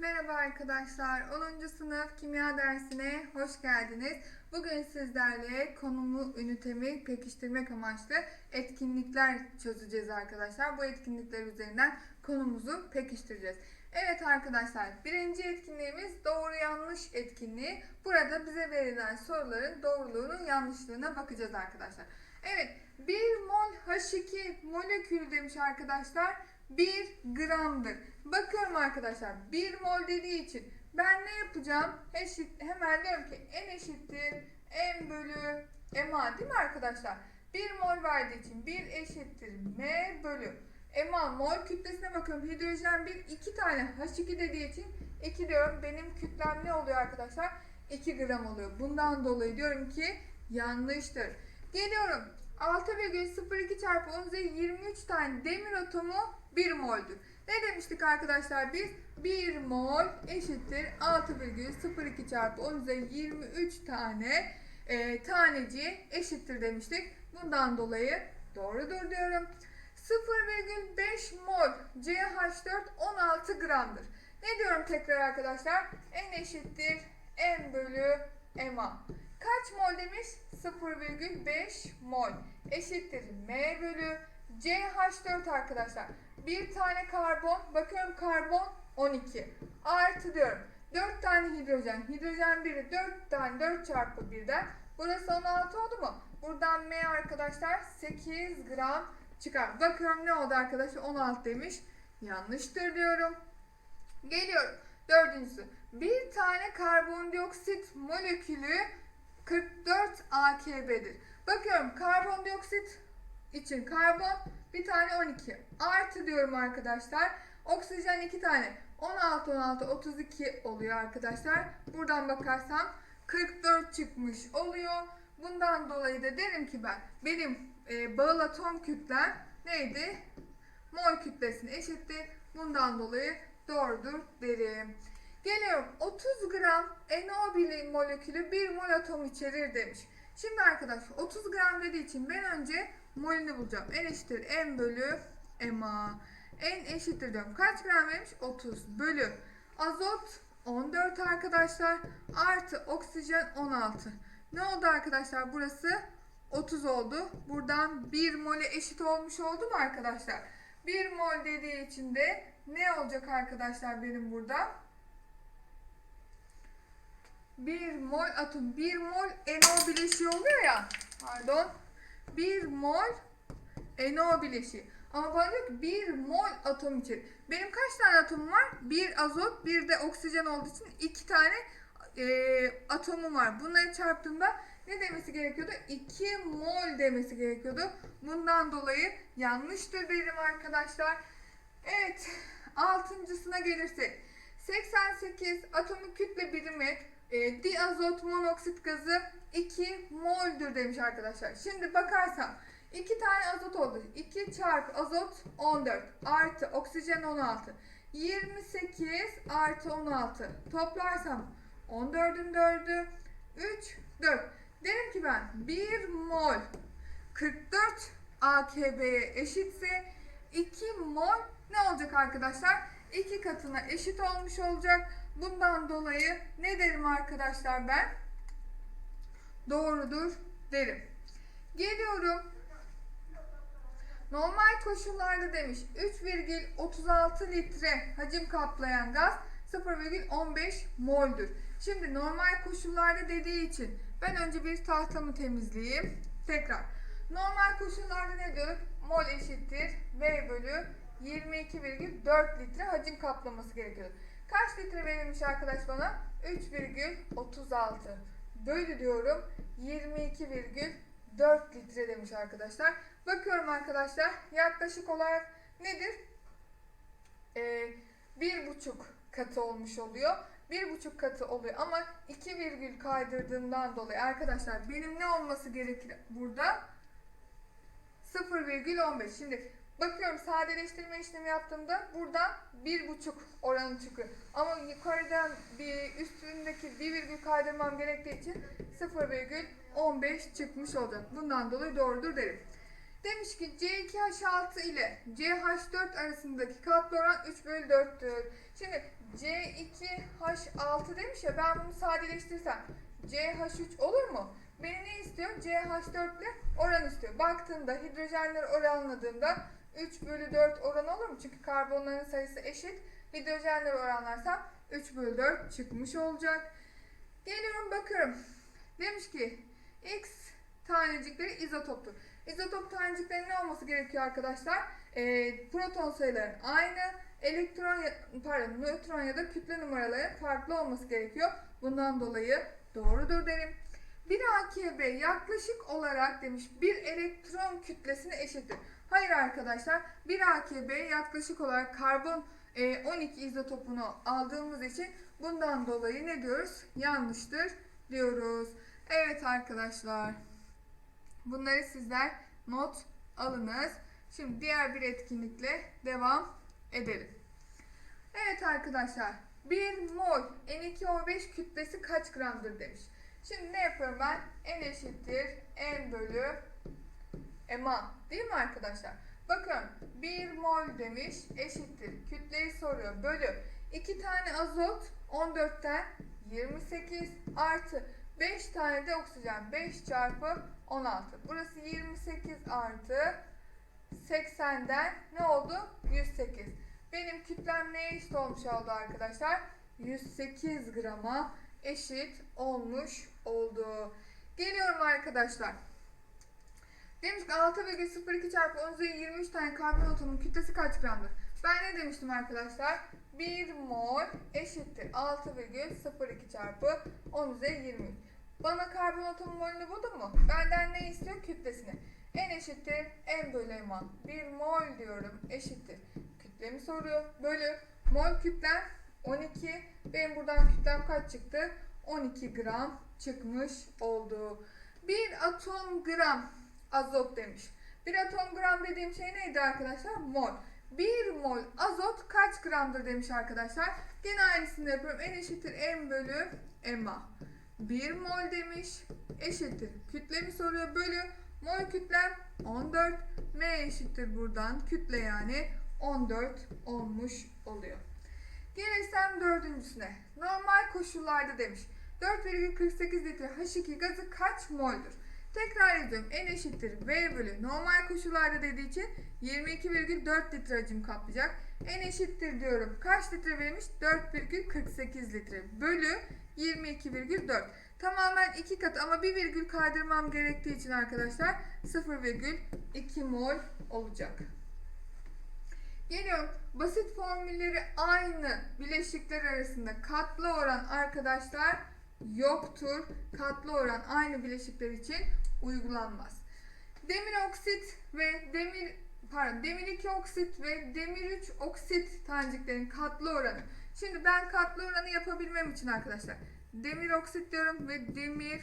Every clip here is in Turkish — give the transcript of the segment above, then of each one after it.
Merhaba arkadaşlar. 10. sınıf kimya dersine hoş geldiniz. Bugün sizlerle konumu, ünitemi pekiştirmek amaçlı etkinlikler çözeceğiz arkadaşlar. Bu etkinlikler üzerinden konumuzu pekiştireceğiz. Evet arkadaşlar, birinci etkinliğimiz doğru yanlış etkinliği. Burada bize verilen soruların doğruluğunun yanlışlığına bakacağız arkadaşlar. Evet, 1 mol H2 molekül demiş arkadaşlar. 1 gramdır. Bakıyorum arkadaşlar 1 mol dediği için ben ne yapacağım? Eşit, hemen diyorum ki n eşittir m bölü ma değil mi arkadaşlar? 1 mol verdiği için 1 eşittir m bölü ma mol kütlesine bakıyorum. Hidrojen 1 2 tane H2 dediği için 2 diyorum. Benim kütlem ne oluyor arkadaşlar? 2 gram oluyor. Bundan dolayı diyorum ki yanlıştır. Geliyorum. 6,02 çarpı 10 üzeri 23 tane demir atomu 1 mol'dür. Ne demiştik arkadaşlar biz? 1 mol eşittir 6,02 çarpı 10 üzeri 23 tane e, taneci eşittir demiştik. Bundan dolayı doğrudur diyorum. 0,5 mol CH4 16 gramdır. Ne diyorum tekrar arkadaşlar? N eşittir M bölü MA. Kaç mol demiş? 0,5 mol eşittir M bölü CH4 arkadaşlar. Bir tane karbon, bakıyorum karbon 12. Artı diyorum. 4 tane hidrojen. Hidrojen biri 4 tane 4 çarpı 1'den. Burası 16 oldu mu? Buradan M arkadaşlar 8 gram çıkar. Bakıyorum ne oldu arkadaşlar? 16 demiş. Yanlıştır diyorum. Geliyorum. Dördüncüsü. Bir tane karbondioksit molekülü 44 AKB'dir. Bakıyorum karbondioksit için karbon bir tane 12. Artı diyorum arkadaşlar. Oksijen 2 tane. 16 16 32 oluyor arkadaşlar. Buradan bakarsam 44 çıkmış oluyor. Bundan dolayı da derim ki ben benim e, bağıl atom kütlem neydi? Mol kütlesine eşitti. Bundan dolayı doğrudur derim. Geliyorum 30 gram NO molekülü 1 mol atom içerir demiş. Şimdi arkadaşlar 30 gram dediği için ben önce molünü bulacağım. N eşittir M bölü MA. N eşittir diyorum. Kaç gram vermiş? 30 bölü. Azot 14 arkadaşlar. Artı oksijen 16. Ne oldu arkadaşlar? Burası 30 oldu. Buradan 1 mole eşit olmuş oldu mu arkadaşlar? 1 mol dediği için de ne olacak arkadaşlar benim burada? 1 mol atom 1 mol NO bileşiği oluyor ya. Pardon. 1 mol NO bileşiği. Ama bana diyor ki 1 mol atom içerir. Benim kaç tane atomum var? Bir azot, bir de oksijen olduğu için 2 tane e, atomum var. Bunları çarptığımda ne demesi gerekiyordu? 2 mol demesi gerekiyordu. Bundan dolayı yanlıştır dedim arkadaşlar. Evet. Altıncısına gelirsek. 88 atomu kütle birimi e, diazot monoksit gazı 2 mol'dür demiş arkadaşlar. Şimdi bakarsam 2 tane azot oldu. 2 çarpı azot 14 artı oksijen 16. 28 artı 16 toplarsam 14'ün 4'ü 3 4. Derim ki ben 1 mol 44 AKB'ye eşitse 2 mol ne olacak arkadaşlar? 2 katına eşit olmuş olacak. Bundan dolayı ne derim arkadaşlar ben? Doğrudur derim. Geliyorum. Normal koşullarda demiş 3,36 litre hacim kaplayan gaz 0,15 mol'dür. Şimdi normal koşullarda dediği için ben önce bir tahtamı temizleyeyim. Tekrar. Normal koşullarda ne diyorduk? Mol eşittir V bölü 22,4 litre hacim kaplaması gerekiyor. Kaç litre verilmiş arkadaş bana? 3,36 bölü diyorum 22,4 litre demiş arkadaşlar. Bakıyorum arkadaşlar yaklaşık olarak nedir? Ee, bir buçuk katı olmuş oluyor. Bir buçuk katı oluyor ama iki virgül kaydırdığımdan dolayı arkadaşlar benim ne olması gerekir burada? 0,15. Şimdi bakıyorum sadeleştirme işlemi yaptığımda burada bir buçuk oranı çıkıyor. Ama yukarıdan bir üstündeki bir virgül kaydırmam gerektiği için 0,15 çıkmış olacak. Bundan dolayı doğrudur derim. Demiş ki C2H6 ile CH4 arasındaki katlı oran 3 bölü 4'tür. Şimdi C2H6 demiş ya ben bunu sadeleştirsem CH3 olur mu? Beni ne istiyor? CH4 ile oran istiyor. Baktığımda hidrojenleri oranladığımda 3 bölü 4 oran olur mu? Çünkü karbonların sayısı eşit. Hidrojenleri oranlarsam 3 bölü 4 çıkmış olacak. Geliyorum bakıyorum. Demiş ki X tanecikleri izotoptur. İzotop taneciklerin ne olması gerekiyor arkadaşlar? Ee, proton sayıların aynı, elektron pardon nötron ya da kütle numaraları farklı olması gerekiyor. Bundan dolayı doğrudur derim. Bir AKB yaklaşık olarak demiş bir elektron kütlesine eşittir. Hayır arkadaşlar bir AKB yaklaşık olarak karbon e, 12 izotopunu aldığımız için bundan dolayı ne diyoruz? Yanlıştır diyoruz. Evet arkadaşlar. Bunları sizler not alınız. Şimdi diğer bir etkinlikle devam edelim. Evet arkadaşlar. 1 mol N2O5 kütlesi kaç gramdır demiş. Şimdi ne yapıyorum ben? N eşittir N bölü MA. Değil mi arkadaşlar? Bakın 1 mol demiş eşittir. Kütleyi soruyor. Bölü 2 tane azot 14'ten 28 artı 5 tane de oksijen 5 çarpı 16. Burası 28 artı 80'den ne oldu? 108. Benim kütlem neye eşit olmuş oldu arkadaşlar? 108 grama eşit olmuş oldu. Geliyorum arkadaşlar. Demiş ki 6,02 çarpı 10 üzeri 23 tane karbon atomunun kütlesi kaç gramdır? Ben ne demiştim arkadaşlar? 1 mol eşittir 6,02 çarpı 10 üzeri 23. Bana karbon atomu molünü buldun mu? Benden ne istiyor? Kütlesini. N eşittir N bölü M. 1 mol diyorum eşittir. Kütlemi soruyor. Bölü mol kütlem 12. Benim buradan kütlem kaç çıktı? 12 gram çıkmış oldu. 1 atom gram azot demiş. 1 atom gram dediğim şey neydi arkadaşlar? Mol. 1 mol azot kaç gramdır demiş arkadaşlar. Gene aynısını yapıyorum. N eşittir M bölü MA. 1 mol demiş. Eşittir. Kütlemi soruyor. Bölü mol kütlem 14. M eşittir buradan. Kütle yani 14 olmuş oluyor. Gelirsem dördüncüsüne. Normal koşullarda demiş. 4,48 litre H2 gazı kaç moldur? Tekrar ediyorum. N eşittir V bölü normal koşullarda dediği için 22,4 litre hacim kaplayacak. N eşittir diyorum. Kaç litre verilmiş? 4,48 litre bölü 22,4. Tamamen iki katı ama bir virgül kaydırmam gerektiği için arkadaşlar 0,2 mol olacak. Geliyorum. Basit formülleri aynı bileşikler arasında katlı oran arkadaşlar yoktur. Katlı oran aynı bileşikler için uygulanmaz. Demir oksit ve demir pardon demir 2 oksit ve demir 3 oksit taneciklerin katlı oranı. Şimdi ben katlı oranı yapabilmem için arkadaşlar demir oksit diyorum ve demir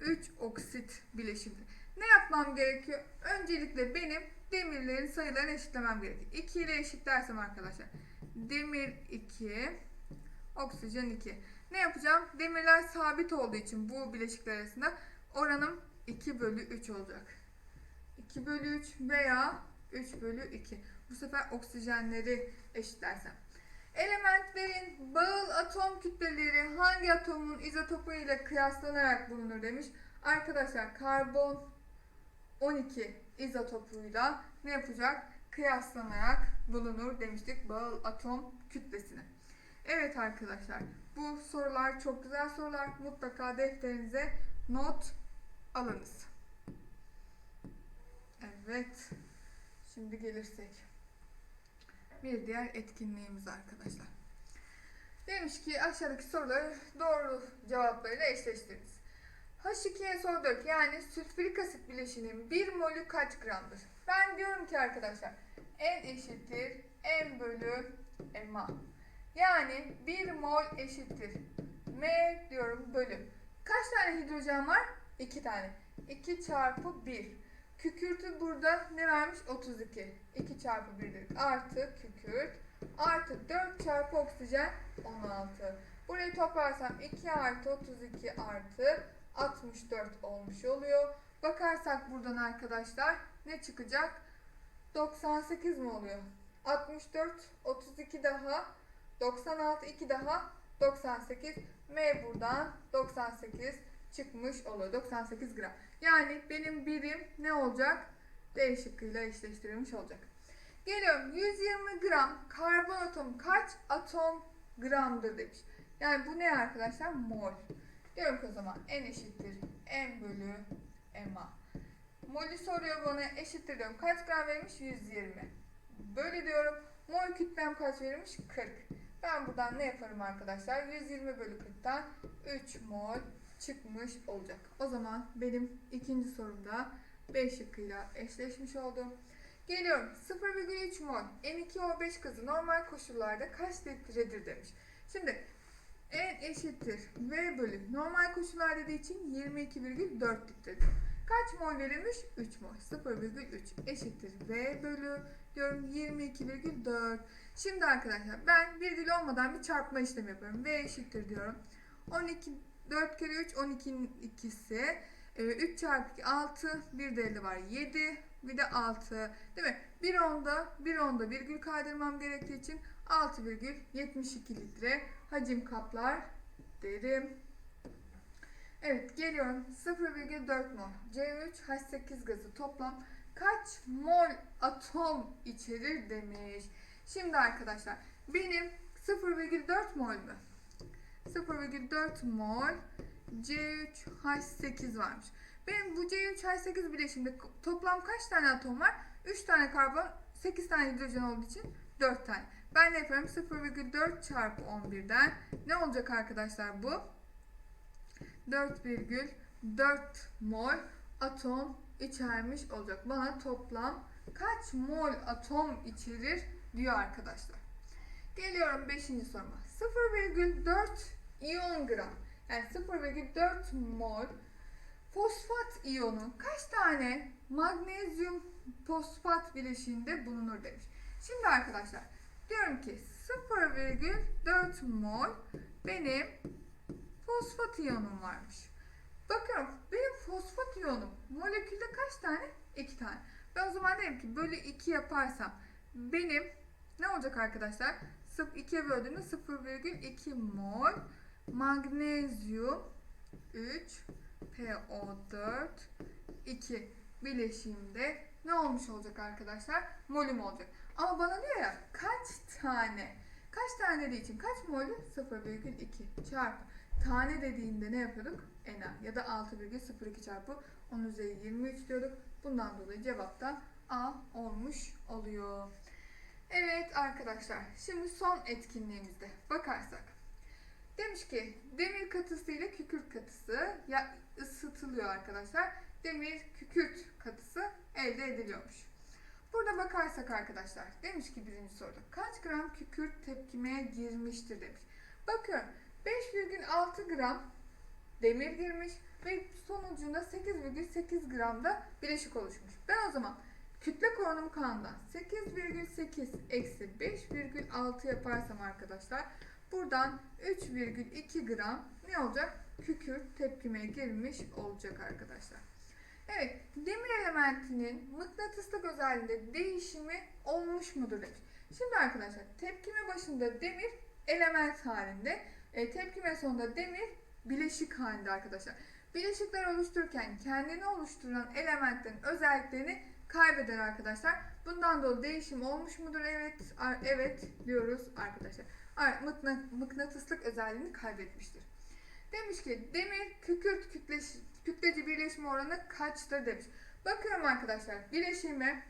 3 oksit bileşimi. Ne yapmam gerekiyor? Öncelikle benim demirlerin sayılarını eşitlemem gerekiyor. 2 ile eşitlersem arkadaşlar demir 2 oksijen 2. Ne yapacağım? Demirler sabit olduğu için bu bileşikler arasında oranım 2 bölü 3 olacak. 2 bölü 3 veya 3 bölü 2. Bu sefer oksijenleri eşitlersem. Elementlerin bağıl atom kütleleri hangi atomun izotopu ile kıyaslanarak bulunur demiş. Arkadaşlar karbon 12 izotopuyla ne yapacak? Kıyaslanarak bulunur demiştik bağıl atom kütlesini. Evet arkadaşlar bu sorular çok güzel sorular. Mutlaka defterinize not alınız. Evet. Şimdi gelirsek bir diğer etkinliğimiz arkadaşlar. Demiş ki aşağıdaki soruları doğru cevaplarıyla eşleştiriniz. H2'ye soru 4 yani sülfürik asit bileşiğinin 1 molü kaç gramdır? Ben diyorum ki arkadaşlar N eşittir M bölü MA. Yani 1 mol eşittir M diyorum bölü. Kaç tane hidrojen var? 2 tane. 2 çarpı 1. Kükürtü burada ne vermiş? 32. 2 çarpı 1'dir. Artı kükürt. Artı 4 çarpı oksijen 16. Burayı toplarsam 2 artı 32 artı 64 olmuş oluyor. Bakarsak buradan arkadaşlar ne çıkacak? 98 mi oluyor? 64, 32 daha, 96, 2 daha, 98. M buradan 98 çıkmış oluyor. 98 gram. Yani benim birim ne olacak? D şıkkıyla eşleştirilmiş olacak. Geliyorum 120 gram karbon atom kaç atom gramdır demiş. Yani bu ne arkadaşlar? Mol. Diyorum ki o zaman N eşittir M bölü MA. Mol'ü soruyor bana eşittir diyorum. Kaç gram verilmiş? 120. Böyle diyorum. Mol kütlem kaç verilmiş? 40. Ben buradan ne yaparım arkadaşlar? 120 bölü 40'tan 3 mol çıkmış olacak. O zaman benim ikinci sorumda B şıkkıyla eşleşmiş oldu. Geliyorum 0,3 mol N2O5 gazı normal koşullarda kaç litredir demiş. Şimdi N eşittir V bölü normal koşullar dediği için 22,4 litredir. Kaç mol verilmiş? 3 mol. 0,3 eşittir V bölü diyorum 22,4. Şimdi arkadaşlar ben virgül olmadan bir çarpma işlemi yapıyorum. V eşittir diyorum. 12 4 kere 3 12'nin ikisi. Ee, 3 çarpı 2 6 bir de elde var 7 bir de 6 değil mi? Bir onda bir onda virgül kaydırmam gerektiği için 6,72 litre hacim kaplar derim. Evet geliyorum 0,4 mol C3H8 gazı toplam kaç mol atom içerir demiş. Şimdi arkadaşlar benim 0,4 mol mü? 0,4 mol C3H8 varmış. Benim bu C3H8 bileşiminde toplam kaç tane atom var? 3 tane karbon, 8 tane hidrojen olduğu için 4 tane. Ben ne yapıyorum? 0,4 çarpı 11'den ne olacak arkadaşlar bu? 4,4 mol atom içermiş olacak. Bana toplam kaç mol atom içerir diyor arkadaşlar. Geliyorum 5. soruma. 0,4 iyon gram yani 0,4 mol fosfat iyonu kaç tane magnezyum fosfat bileşiğinde bulunur demiş. Şimdi arkadaşlar diyorum ki 0,4 mol benim fosfat iyonum varmış. Bakıyorum benim fosfat iyonum molekülde kaç tane? 2 tane. Ben o zaman derim ki bölü 2 yaparsam benim ne olacak arkadaşlar? 2'ye böldüğümde 0,2 mol magnezyum 3 PO4 2 bileşimde ne olmuş olacak arkadaşlar? Molüm olacak. Ama bana diyor ya kaç tane? Kaç tane dediği için kaç molü? 0,2 çarpı. Tane dediğinde ne yapıyorduk? Na ya da 6,02 çarpı 10 üzeri 23 diyorduk. Bundan dolayı cevap da A olmuş oluyor. Evet arkadaşlar şimdi son etkinliğimizde bakarsak. Demiş ki demir katısı ile kükürt katısı ya ısıtılıyor arkadaşlar. Demir kükürt katısı elde ediliyormuş. Burada bakarsak arkadaşlar demiş ki birinci soruda kaç gram kükürt tepkimeye girmiştir demiş. Bakıyorum 5,6 gram demir girmiş ve sonucunda 8,8 gram da bileşik oluşmuş. Ben o zaman kütle korunum kanundan 8,8 eksi 5,6 yaparsam arkadaşlar buradan 3,2 gram ne olacak? Kükürt tepkimeye girmiş olacak arkadaşlar. Evet, demir elementinin mıknatıslık özelliğinde değişimi olmuş mudur. Şimdi arkadaşlar tepkime başında demir element halinde, e, tepkime sonunda demir bileşik halinde arkadaşlar. Bileşikler oluştururken kendini oluşturan elementlerin özelliklerini kaybeder arkadaşlar. Bundan dolayı değişim olmuş mudur? Evet, evet diyoruz arkadaşlar. Mıknatıslık özelliğini kaybetmiştir. Demiş ki demir kükürt kütleş, kütleci birleşme oranı kaçtır demiş. Bakıyorum arkadaşlar bileşime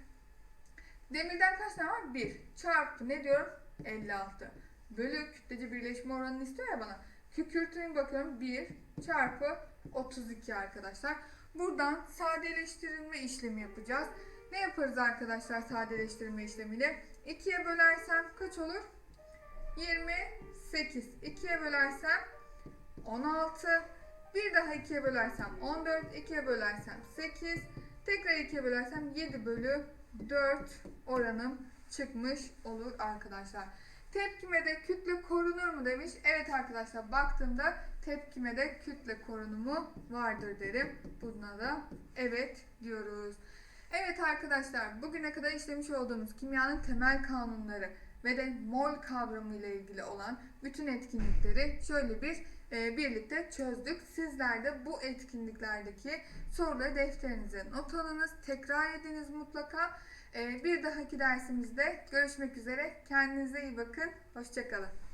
demirden kaç tane var? 1 çarpı ne diyorum? 56 bölü kütleci birleşme oranını istiyor ya bana. Kükürtüne bakıyorum 1 çarpı 32 arkadaşlar. Buradan sadeleştirilme işlemi yapacağız. Ne yaparız arkadaşlar sadeleştirme işlemiyle? 2'ye bölersem kaç olur? 28. 2'ye bölersem 16. Bir daha 2'ye bölersem 14. 2'ye bölersem 8. Tekrar 2'ye bölersem 7 bölü 4 oranım çıkmış olur arkadaşlar. Tepkimede kütle korunur mu demiş. Evet arkadaşlar baktığımda tepkimede kütle korunumu vardır derim. Buna da evet diyoruz. Evet arkadaşlar, bugüne kadar işlemiş olduğumuz kimyanın temel kanunları ve de mol kavramı ile ilgili olan bütün etkinlikleri şöyle bir e, birlikte çözdük. Sizler de bu etkinliklerdeki soruları defterinize not alınız, tekrar ediniz mutlaka. E, bir dahaki dersimizde görüşmek üzere. Kendinize iyi bakın. Hoşçakalın.